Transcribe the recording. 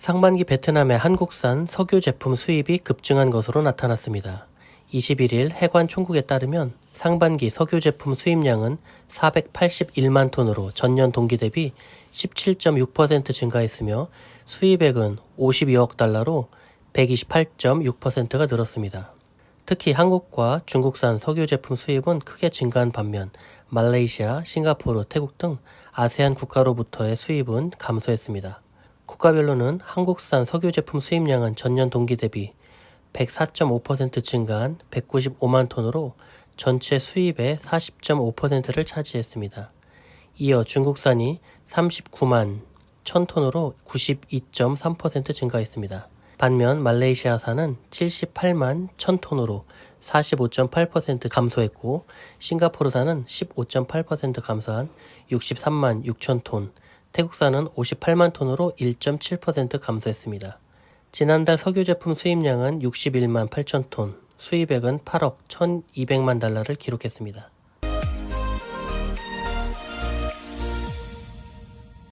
상반기 베트남의 한국산 석유 제품 수입이 급증한 것으로 나타났습니다. 21일 해관 총국에 따르면 상반기 석유 제품 수입량은 481만 톤으로 전년 동기 대비 17.6% 증가했으며 수입액은 52억 달러로 128.6%가 늘었습니다. 특히 한국과 중국산 석유 제품 수입은 크게 증가한 반면 말레이시아, 싱가포르, 태국 등 아세안 국가로부터의 수입은 감소했습니다. 국가별로는 한국산 석유 제품 수입량은 전년 동기 대비 104.5% 증가한 195만 톤으로 전체 수입의 40.5%를 차지했습니다. 이어 중국산이 39만 1000톤으로 92.3% 증가했습니다. 반면 말레이시아산은 78만 1000톤으로 45.8% 감소했고 싱가포르산은 15.8% 감소한 63만 6천 태국산은 58만 톤으로 1.7% 감소했습니다. 지난달 석유 제품 수입량은 61만 8천 톤, 수입액은 8억 1,200만 달러를 기록했습니다.